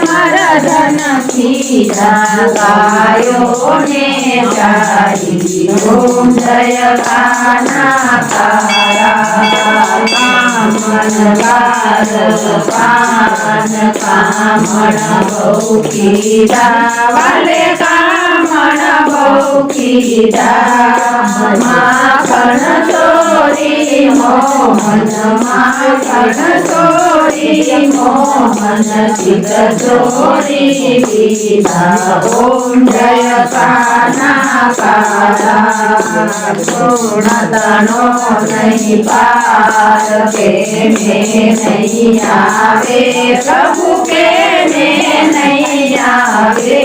મરદન કીધા ગાયો ને ચારી ઓમ જય કાના કાળા કામન કાર પાન કામણ બહુ કીધા વાલે કામણ બહુ કીધા માખણ मोहन मोहन चित तोरी लीला ओम पाना पारा गुणतनो नहीं पार के में नहीं आवे प्रभु के में नहीं आवे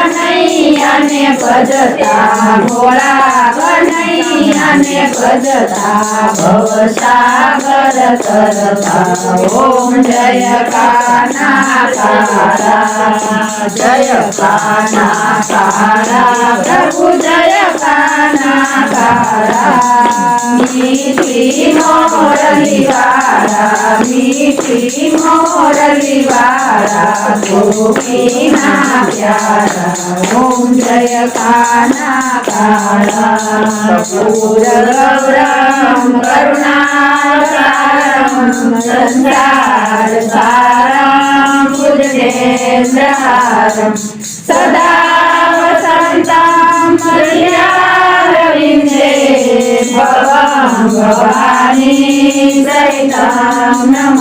નવ જાણું સેવા પ્રભુ નવ જાણું સેવા ભોળા કનૈયાને ભજતા ભોળા કનૈયાને ભજતા ભવસાગર તરતા ઓમ જય કાના કાળા જય કાના કાળા પ્રભુ જય કાના કાળા મીઠી મોરલી मीठी मोरली वारा गोपीना प्यारा ओम जय काना काला पूर गौरम करुणाकारम संसार सारम बुद्धेन्द्रहारम सदा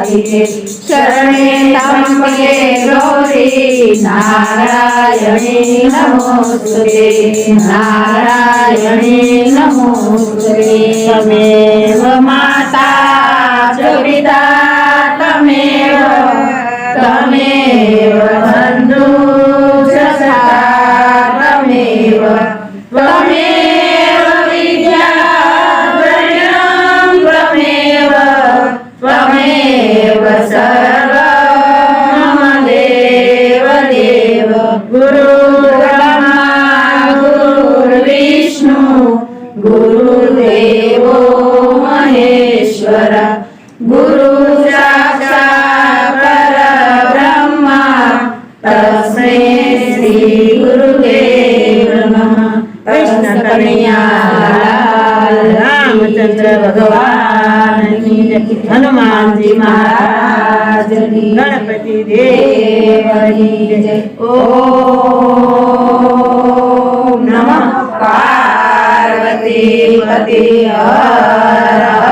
સાધિતે ચરણે તમ્પે ગૌરી નારાયણે નમોસ્તુતે નારાયણે નમોસ્તુતે સમેવ માતા गुरुदेवो महेश्वर। गुरु परब्रह्मा तस्मै श्री गुरुवे कृष्ण कन्या रामचंद्र भगवान हनुमान जी महाराज गणपति देव ओ नमः। पते पते आ